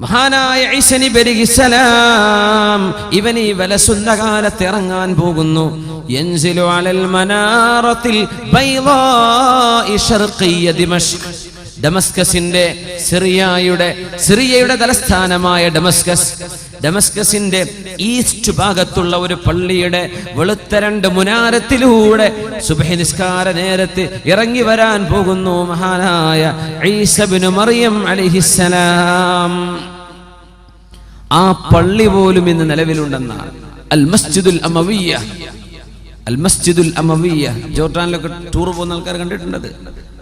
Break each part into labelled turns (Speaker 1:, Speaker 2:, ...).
Speaker 1: മഹാനായ ഈസനി ബലിഹിസലാം ഇവൻ ഈ വലസുന്ന കാലത്ത് ഇറങ്ങാൻ പോകുന്നു. യൻസിലു അലൽ മനാറത്തിൽ ദിമഷ്ക്. ഡമസ്കസിന്റെ സിറിയയുടെ സിറിയയുടെ തലസ്ഥാനമായ ഡമസ്കസ്. ഡമസ്കസിന്റെ ഈസ്റ്റ് ഭാഗത്തുള്ള ഒരു പള്ളിയുടെ വെളുത്ത രണ്ട് മുനാരത്തിലൂടെ സുബഹി നിസ്കാര നേരത്ത് ഇറങ്ങി വരാൻ പോകുന്നു മഹാനായ ഈസബിനു മറിയം അലിഹിസലാം ആ പള്ളി പോലും ഇന്ന് നിലവിലുണ്ടെന്നാണ്. അൽ മസ്ജിദുൽ അമവിയ അൽ മസ്ജിദുൽ അമവിയ ജോർഡാനിലൊക്കെ ടൂർ പോകുന്ന ആൾക്കാർ കണ്ടിട്ടുണ്ടത്.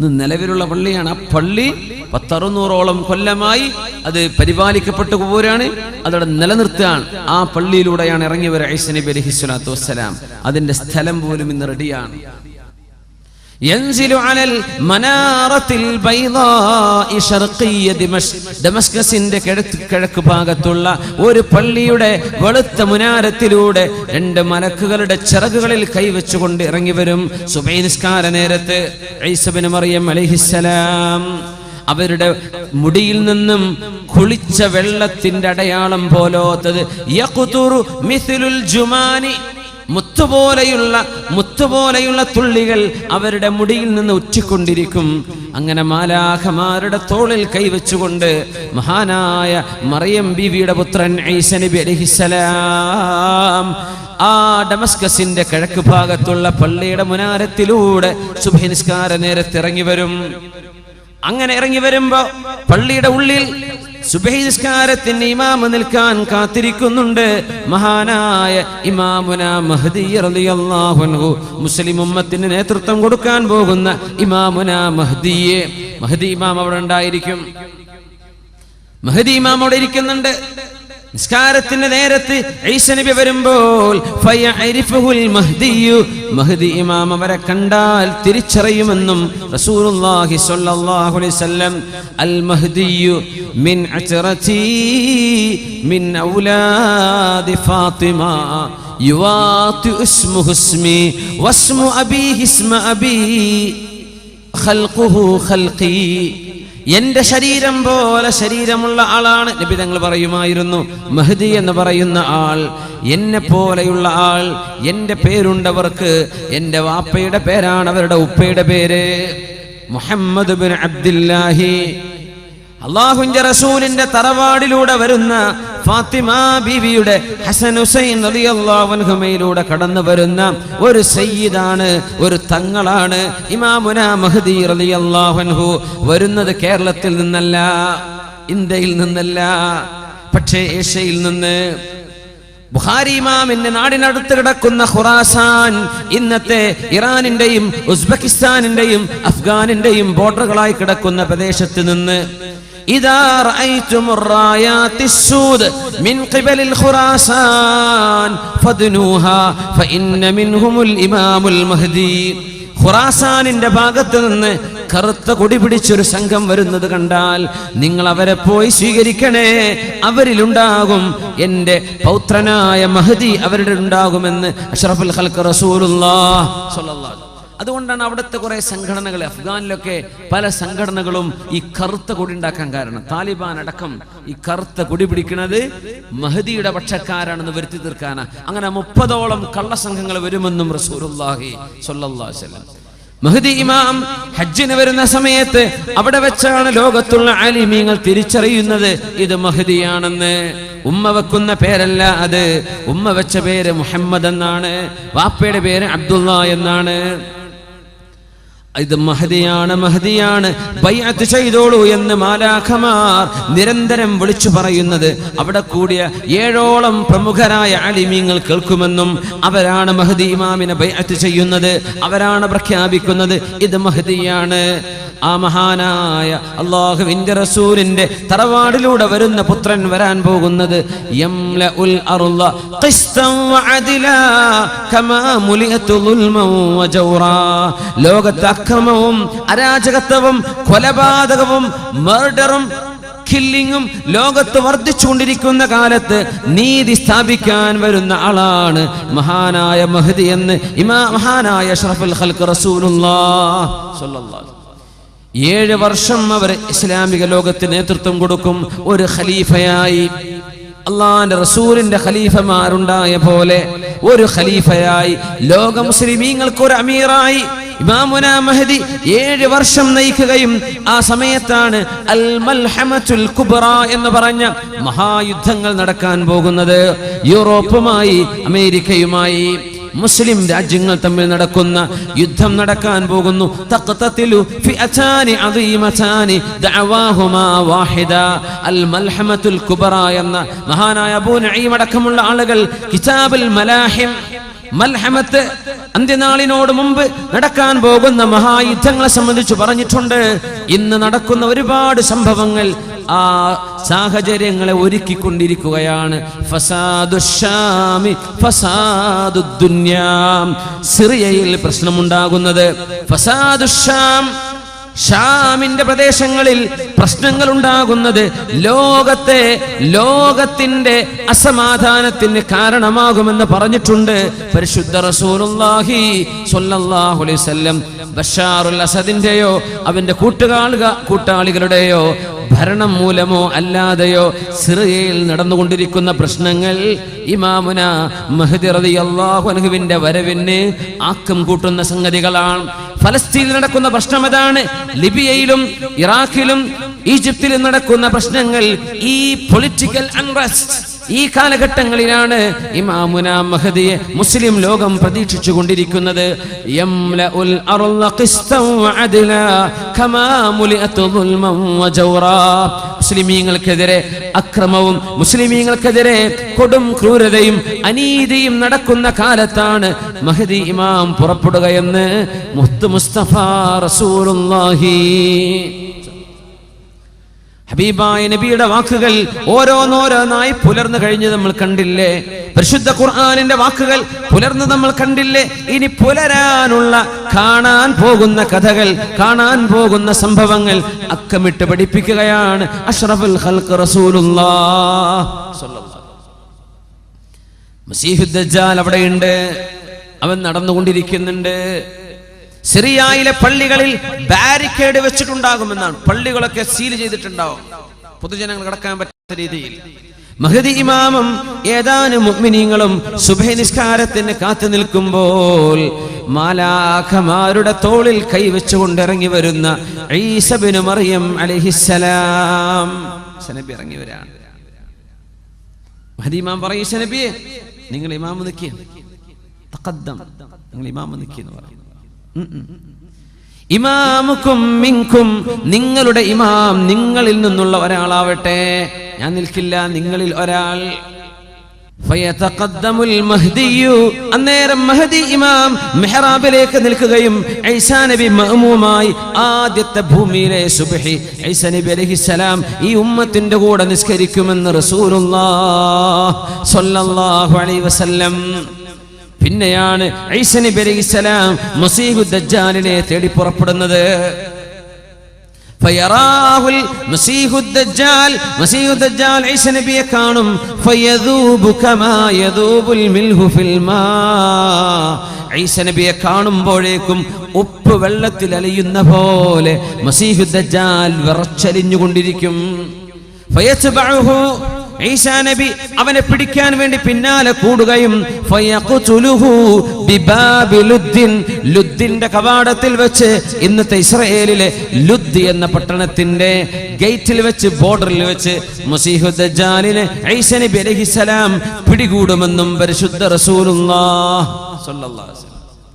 Speaker 1: ഇന്ന് നിലവിലുള്ള പള്ളിയാണ്. ആ പള്ളി പത്തറുന്നൂറോളം കൊല്ലമായി അത് പരിപാലിക്കപ്പെട്ടു പോരാണ്. അതവിടെ നിലനിർത്തുകയാണ്. ആ പള്ളിയിലൂടെയാണ് ഇറങ്ങിയവർ ഐസ് ഐസ നബി അലൈഹി സ്വലാത്തു വസ്സലാം. അതിന്റെ സ്ഥലം പോലും ഇന്ന് റെഡിയാണ്. ينزل على المنارة البيضاء شرقية دمشق ഡമസ്കസിന്റെ കിഴക്ക് കിഴക്ക് ഭാഗത്തുള്ള ഒരു പള്ളിയുടെ വെളുത്ത മുനാരത്തിലൂടെ രണ്ട് മലക്കുകളുടെ ചിറകുകളിൽ കൈവച്ചുകൊണ്ട് ഇറങ്ങി വരും സുബൈ നിസ്കാര നേരത്ത് ഐസബിന് മറിയം അലഹിസലാം അവരുടെ മുടിയിൽ നിന്നും കുളിച്ച വെള്ളത്തിന്റെ അടയാളം പോലോത്തത് യഖ്തുറു മിഥ്ലുൽ ജുമാനി മുത്തുപോലെയുള്ള മുത്തുപോലെയുള്ള തുള്ളികൾ അവരുടെ മുടിയിൽ നിന്ന് ഉറ്റിക്കൊണ്ടിരിക്കും. അങ്ങനെ മാലാഖമാരുടെ തോളിൽ കൈവച്ചുകൊണ്ട് മഹാനായ മറിയം ബീവിയുടെ പുത്രൻ ഐസനബി അലഹിസലാം ആ ഡമസ്കസിന്റെ കിഴക്ക് ഭാഗത്തുള്ള പള്ളിയുടെ മുനാരത്തിലൂടെ സുഭനിസ്കാര നേരത്തിറങ്ങി നേരത്ത് വരും. അങ്ങനെ ഇറങ്ങി വരുമ്പോ പള്ളിയുടെ ഉള്ളിൽ സുബഹി നിസ്കാരത്തിന് ഇമാമ നിൽക്കാൻ കാത്തിരിക്കുന്നുണ്ട്. മഹാനായ ഇമാമുന മഹദി മുസ്ലിം ഉമ്മത്തിന് നേതൃത്വം കൊടുക്കാൻ പോകുന്ന ഇമാമുന മഹദിയെ. മഹദി ഇമാം അവിടെ ഉണ്ടായിരിക്കും. മഹദി ഇമാം അവിടെ ഇരിക്കുന്നുണ്ട്. നിസ്കാരത്തിന്റെ നേരത്ത് ഐശനബി നബി വരുമ്പോൾ മഹദി ഇമാം അവരെ കണ്ടാൽ തിരിച്ചറിയുമെന്നും റസൂലുള്ളാഹി സ്വല്ലല്ലാഹു അലൈഹി വസല്ലം അൽ മഹ്ദിയു മിൻ അച്റതി മിൻ ഔലാദി ഫാത്തിമ യുവാത്തി ഇസ്മുഹു ഇസ്മി വസ്മു അബീഹി ഇസ്മ അബീ ഖൽഖുഹു ഖൽഖി എന്റെ ശരീരം പോലെ ശരീരമുള്ള ആളാണ്. നബി തങ്ങൾ പറയുമായിരുന്നു മഹദി എന്ന് പറയുന്ന ആൾ എന്നെ പോലെയുള്ള ആൾ എന്റെ പേരുണ്ടവർക്ക് എന്റെ വാപ്പയുടെ പേരാണ് അവരുടെ ഉപ്പയുടെ പേര്. മുഹമ്മദ് ബിൻ അബ്ദുല്ലാഹി അള്ളാഹുന്റെ റസൂലിന്റെ തറവാടിലൂടെ വരുന്ന ഫാത്തിമ ബീവിയുടെ ഹസൻ ഹുസൈൻ റളിയല്ലാഹുവിലൂടെ കടന്നു വരുന്ന ഒരു സയ്യിദാണ് ഒരു തങ്ങളാണ് ഇമാമുന മഹദി അള്ളാഹുൻഹു വരുന്നത് കേരളത്തിൽ നിന്നല്ല ഇന്ത്യയിൽ നിന്നല്ല പക്ഷേ ഏഷ്യയിൽ നിന്ന്. ബുഹാരിമാമിന്റെ നാടിനടുത്ത് കിടക്കുന്ന ഖുറാസാൻ ഇന്നത്തെ ഇറാനിന്റെയും ഉസ്ബെക്കിസ്ഥാനിന്റെയും അഫ്ഗാനിന്റെയും ബോർഡറുകളായി കിടക്കുന്ന പ്രദേശത്ത് നിന്ന് إذا رأيتم الرايات السود من قبل الخراسان فادنوها فإن منهم الإمام المهدي ഖുറാസാനിന്റെ ഭാഗത്ത് നിന്ന് കറുത്ത കൊടി പിടിച്ചൊരു സംഘം വരുന്നത് കണ്ടാൽ നിങ്ങൾ അവരെ പോയി സ്വീകരിക്കണേ അവരിലുണ്ടാകും എൻ്റെ പൗത്രനായ മഹദി അവരുടെ ഉണ്ടാകുമെന്ന് അഷ്റഫുൽ ഖൽക്ക് റസൂലുള്ളാഹ് സ്വല്ലല്ലാഹു അലൈഹി അതുകൊണ്ടാണ് അവിടുത്തെ കുറെ സംഘടനകൾ അഫ്ഗാനിലൊക്കെ പല സംഘടനകളും ഈ കറുത്ത കൊടി ഉണ്ടാക്കാൻ കാരണം. താലിബാൻ അടക്കം ഈ കറുത്ത കൊടി പിടിക്കുന്നത് മഹദിയുടെ പക്ഷക്കാരാണെന്ന് വരുത്തി തീർക്കാനാ. അങ്ങനെ മുപ്പതോളം കള്ളസംഘങ്ങൾ വരുമെന്നും അലൈഹി വസല്ലം. മഹദി ഇമാം ഹജ്ജിന് വരുന്ന സമയത്ത് അവിടെ വെച്ചാണ് ലോകത്തുള്ള ആലിമീങ്ങൾ തിരിച്ചറിയുന്നത്. ഇത് മഹദിയാണെന്ന്. ഉമ്മ വെക്കുന്ന പേരല്ല അത്. ഉമ്മ വെച്ച പേര് മുഹമ്മദ് എന്നാണ്. വാപ്പയുടെ പേര് അബ്ദുള്ള എന്നാണ്. ഇത് മഹതിയാണ് മഹതിയാണ്. ബൈഅത്ത് ചെയ്തോളൂ എന്ന് മാലാഖമാർ നിരന്തരം വിളിച്ചു പറയുന്നത്. അവിടെ കൂടിയ ഏഴോളം പ്രമുഖരായ അലിമീങ്ങൾ കേൾക്കുമെന്നും അവരാണ് മഹദി ഇമാമിനെ ബൈഅത്ത് ചെയ്യുന്നത് അവരാണ് പ്രഖ്യാപിക്കുന്നത്. ഇത് മഹദിയാണ്. ആ മഹാനായ അള്ളാഹുവിന്റെ റസൂലിന്റെ തറവാടിലൂടെ വരുന്ന പുത്രൻ വരാൻ പോകുന്നത് ലോകത്ത് അക്രമവും അരാജകത്വവും കൊലപാതകവും മർഡറും കില്ലിങ്ങും ലോകത്ത് വർദ്ധിച്ചുകൊണ്ടിരിക്കുന്ന കാലത്ത് നീതി സ്ഥാപിക്കാൻ വരുന്ന ആളാണ് മഹാനായ മഹദി എന്ന് ഇമാ മഹാനായ ഷറഫുൽ ഹൽക്ക് റസൂലുള്ള ഏഴ് വർഷം അവർ ഇസ്ലാമിക ലോകത്തിന് നേതൃത്വം കൊടുക്കും. ഒരു ഖലീഫയായി. അള്ളാന്റെ റസൂലിന്റെ ഖലീഫമാരുണ്ടായ പോലെ ഒരു ഖലീഫയായി. ലോക മുസ്ലിമീങ്ങൾക്ക് ഒരു അമീറായി. ഇമാമുന മഹദി ഏഴ് വർഷം നയിക്കുകയും ആ സമയത്താണ് അൽ മൽഹമത്തുൽ കുബ്ര എന്ന് പറഞ്ഞ മഹായുദ്ധങ്ങൾ നടക്കാൻ പോകുന്നത്. യൂറോപ്പുമായി അമേരിക്കയുമായി. മുസ്ലിം രാജ്യങ്ങൾ തമ്മിൽ നടക്കുന്ന യുദ്ധം നടക്കാൻ പോകുന്നു. എന്ന മഹാനായ അബൂ നഈം അടക്കമുള്ള ആളുകൾ കിതാബുൽ മലാഹിം മൽഹമത്ത് അന്ത്യനാളിനോട് മുമ്പ് നടക്കാൻ പോകുന്ന മഹായുദ്ധങ്ങളെ സംബന്ധിച്ച് പറഞ്ഞിട്ടുണ്ട്. ഇന്ന് നടക്കുന്ന ഒരുപാട് സംഭവങ്ങൾ ആ സാഹചര്യങ്ങളെ ഒരുക്കിക്കൊണ്ടിരിക്കുകയാണ്. ഫസാദു ഫസാദുദ്ദുന്യാം സിറിയയിൽ പ്രശ്നമുണ്ടാകുന്നത് ഫസാദുശ്ശാം ഷാമിന്റെ പ്രദേശങ്ങളിൽ പ്രശ്നങ്ങൾ ഉണ്ടാകുന്നത് ലോകത്തെ ലോകത്തിന്റെ അസമാധാനത്തിന് കാരണമാകുമെന്ന് പറഞ്ഞിട്ടുണ്ട് പരിശുദ്ധ റസൂലുള്ളാഹി സ്വല്ലല്ലാഹു അലൈഹി വസല്ലം. ബഷാറുൽ അസദിന്റെയോ അവന്റെ കൂട്ടുകാളുക കൂട്ടാളികളുടെയോ ഭരണം മൂലമോ അല്ലാതെയോ സിറിയയിൽ നടന്നുകൊണ്ടിരിക്കുന്ന പ്രശ്നങ്ങൾ ഇമാമുന മഹദി റതി അൻഹുവിന്റെ വരവിന് ആക്കം കൂട്ടുന്ന സംഗതികളാണ്. ഫലസ്തീനിൽ നടക്കുന്ന പ്രശ്നം അതാണ്. ലിബിയയിലും ഇറാഖിലും ഈജിപ്തിലും നടക്കുന്ന പ്രശ്നങ്ങൾ ഈ പൊളിറ്റിക്കൽ അൺറസ്റ്റ്. ഈ കാലഘട്ടങ്ങളിലാണ് ഇമാമുന മഹദിയെ മുസ്ലിം ലോകം പ്രതീക്ഷിച്ചു കൊണ്ടിരിക്കുന്നത് മുസ്ലിമീങ്ങൾക്കെതിരെ അക്രമവും മുസ്ലിമീങ്ങൾക്കെതിരെ കൊടും ക്രൂരതയും അനീതിയും നടക്കുന്ന കാലത്താണ് മഹദി ഇമാം പുറപ്പെടുകയെന്ന് മുഹത്ത് മുസ്തഫ റസൂലുള്ളാഹി ഹബീബായ നബിയുടെ വാക്കുകൾ ഓരോന്നോരോന്നായി പുലർന്നു കഴിഞ്ഞ് നമ്മൾ കണ്ടില്ലേ? പരിശുദ്ധ ഖുർആാനിന്റെ വാക്കുകൾ പുലർന്ന് നമ്മൾ കണ്ടില്ലേ? ഇനി പുലരാനുള്ള കാണാൻ പോകുന്ന കഥകൾ കാണാൻ പോകുന്ന സംഭവങ്ങൾ അക്കമിട്ട് പഠിപ്പിക്കുകയാണ്. അഷ്റഫുൽ ഹൽക്ക് മസീഹുദ്ദാൽ അവിടെയുണ്ട്. അവൻ നടന്നുകൊണ്ടിരിക്കുന്നുണ്ട്. സിറിയയിലെ പള്ളികളിൽ ബാരിക്കേഡ് വെച്ചിട്ടുണ്ടാകുമെന്നാണ്. പള്ളികളൊക്കെ സീൽ ചെയ്തിട്ടുണ്ടാവും. പൊതുജനങ്ങൾ കടക്കാൻ പറ്റാത്ത രീതിയിൽ. മഹദി ഇമാമും ഏതാനും മുഅ്മിനീങ്ങളും സുബഹി നിസ്കാരത്തിന് കാത്തു നിൽക്കുമ്പോൾ മാലാഖമാരുടെ തോളിൽ കൈവച്ചുകൊണ്ട് ഇറങ്ങി വരുന്ന ഈസബിന് മറിയം അലഹിസലാം ഇറങ്ങി വരാണ്. മഹദി ഇമാം പറയും "ഈസ നബിയെ നിങ്ങൾ ഇമാമ തഖദ്ദം നിങ്ങൾ ഇമാമ നിൽക്കിയെന്ന് പറയും. ഇമാമുക്കും മിങ്കും നിങ്ങളുടെ ഇമാം നിങ്ങളിൽ നിന്നുള്ള ഒരാളാവട്ടെ. ഞാൻ നിൽക്കില്ല നിങ്ങളിൽ ഒരാൾ. അന്നേരം മഹദി ഇമാം മെഹ്റാബിലേക്ക് നിൽക്കുകയും ഐസാ നബി മഅ്മൂമായി ആദ്യത്തെ ഭൂമിയിലെ സുബ്ഹി ഐസാ നബി അലൈഹിസ്സലാം ഈ ഉമ്മത്തിന്റെ കൂടെ നിസ്കരിക്കുമെന്ന് റസൂലുള്ളാഹ് സ്വല്ലല്ലാഹു അലൈഹി വസല്ലം പിന്നെയാണ് ഐസ നബി അലൈഹി ദജ്ജാലിനെ തേടി പുറപ്പെടുന്നത്. നബിയെ കാണും. നബിയെ കാണുമ്പോഴേക്കും ഉപ്പ് വെള്ളത്തിൽ അലിയുന്ന പോലെ മസീഹുദ്ദാൽ വിറച്ചലിഞ്ഞുകൊണ്ടിരിക്കും. ഈസാ നബി അവനെ പിടിക്കാൻ വേണ്ടി പിന്നാലെ കൂടുകയും ലുദ്ദിന്റെ കവാടത്തിൽ വെച്ച് ഇന്നത്തെ ഇസ്രയേലിലെ ലുദ് എന്ന പട്ടണത്തിന്റെ ഗേറ്റിൽ വെച്ച് ബോർഡറിൽ വെച്ച് മുസീഹുദ്ജാലിനെ നബി പിടികൂടുമെന്നും പരിശുദ്ധ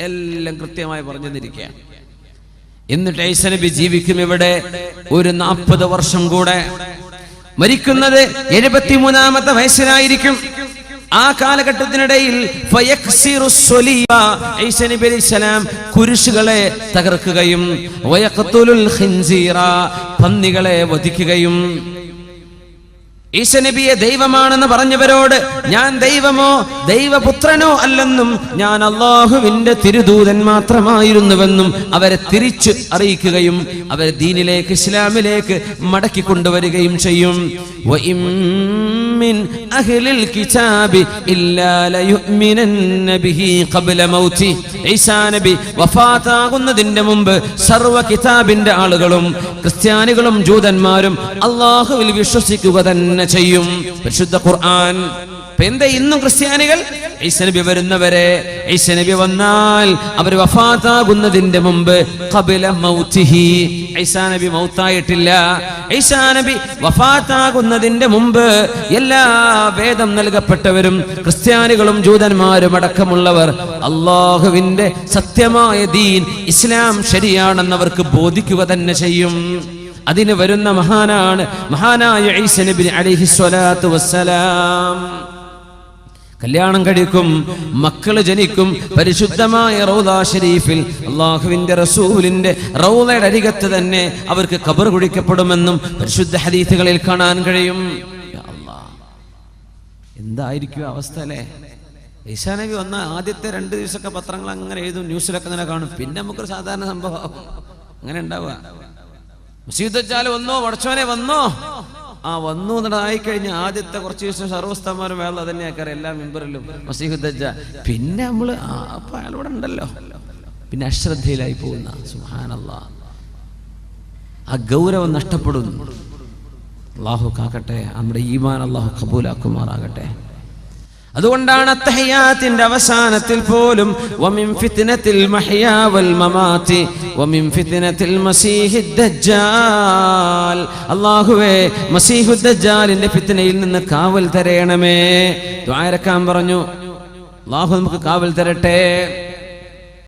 Speaker 1: എല്ലാം കൃത്യമായി പറഞ്ഞു തന്നിരിക്കുകയാണ് എന്നിട്ട് ഐസനബി നബി ജീവിക്കും ഇവിടെ ഒരു നാൽപ്പത് വർഷം കൂടെ. മരിക്കുന്നത് എഴുപത്തിമൂന്നാമത്തെ വയസ്സിലായിരിക്കും. ആ കാലഘട്ടത്തിനിടയിൽ കുരിശുകളെ തകർക്കുകയും പന്നികളെ വധിക്കുകയും ഈശനബിയെ ദൈവമാണെന്ന് പറഞ്ഞവരോട് ഞാൻ ദൈവമോ ദൈവപുത്രനോ അല്ലെന്നും ഞാൻ അള്ളാഹുവിന്റെ തിരുദൂതൻ മാത്രമായിരുന്നുവെന്നും അവരെ തിരിച്ചു അറിയിക്കുകയും അവരെ ദീനിലേക്ക് ഇസ്ലാമിലേക്ക് മടക്കി കൊണ്ടുവരികയും ചെയ്യും. മിൻ അഹ്ലിൽ കിതാബി ഇല്ലാ ലയുഅ്മിനന്ന ബിഹി ഖബ്ല മൗതി ഈസാ നബി വഫാത്താകുന്നതിന്റെ മുമ്പ് സർവ കിതാബിന്റെ ആളുകളും ക്രിസ്ത്യാനികളും ജൂതന്മാരും അള്ളാഹുവിൽ വിശ്വസിക്കുക തന്നെ ചെയ്യും. പരിശുദ്ധ ഖുർആൻ എന്താ ഇന്നും ക്രിസ്ത്യാനികൾ? ഈസനബി വരുന്നവരെ ഈസനബി വന്നാൽ അവർ വഫാത്താകുന്നതിന്റെ മുമ്പ് കപില മൗത്തിഹി. ഐസാനബി മൗത്തായിട്ടില്ല. ഐസാനബി വഫാത്താകുന്നതിന്റെ മുമ്പ് എല്ലാ വേദം നൽകപ്പെട്ടവരും ക്രിസ്ത്യാനികളും ജൂതന്മാരും അടക്കമുള്ളവർ അള്ളാഹുവിന്റെ സത്യമായ ദീൻ ഇസ്ലാം ശരിയാണെന്നവർക്ക് ബോധിക്കുക തന്നെ ചെയ്യും. അതിന് വരുന്ന മഹാനാണ് മഹാനായ ഈസ നബി അലൈഹി സ്വലാത്തു വസ്സലാം. കല്യാണം കഴിക്കും മക്കൾ ജനിക്കും. പരിശുദ്ധമായ റൗദാ ഷരീഫിൽ അള്ളാഹുവിന്റെ റസൂലിന്റെ റൗദയുടെ അരികത്ത് തന്നെ അവർക്ക് കബർ കുഴിക്കപ്പെടുമെന്നും പരിശുദ്ധ ഹദീസുകളിൽ കാണാൻ കഴിയും. എന്തായിരിക്കും അവസ്ഥ അല്ലേ? ഈശാനവി വന്ന ആദ്യത്തെ രണ്ട് ദിവസമൊക്കെ പത്രങ്ങൾ അങ്ങനെ എഴുതും ന്യൂസിലൊക്കെ അങ്ങനെ കാണും. പിന്നെ നമുക്കൊരു സാധാരണ സംഭവം. അങ്ങനെ ഉണ്ടാവുക. മുസീദ് വന്നോ വടച്ചോനെ വന്നോ? ആ വന്നു എന്നിട്ട് കഴിഞ്ഞ ആദ്യത്തെ കുറച്ച് ദിവസം സർവസ്ഥന്മാരും വേള തന്നെയാക്കാറ് എല്ലാ മെമ്പറിലും. മസീഹുദ്ദജ പിന്നെ നമ്മൾ ആ, അപ്പൊ ഉണ്ടല്ലോ. പിന്നെ അശ്രദ്ധയിലായി പോകുന്ന സുഹാനല്ല ആ ഗൗരവം നഷ്ടപ്പെടുന്നു. അള്ളാഹു കാക്കട്ടെ നമ്മുടെ ഈമാൻ അള്ളാഹു കബൂലാക്കുമാറാകട്ടെ. അതുകൊണ്ടാണ് അത്തഹയാത്തിന്റെ അവസാനത്തിൽ പോലും വമിൻ ഫിത്നത്തിൽ മഹിയാവൽ മമാതി വമിൻ ഫിത്നത്തിൽ മസീഹിദ് ദജ്ജാൽ. അല്ലാഹുവേ മസീഹുദ് ദജ്ജാലിന്റെ ഫിത്നയിൽ നിന്ന് കാവൽ തരയണമേ. ദ്വാരക്കാൻ പറഞ്ഞു അള്ളാഹു നമുക്ക് കാവൽ തരട്ടെ.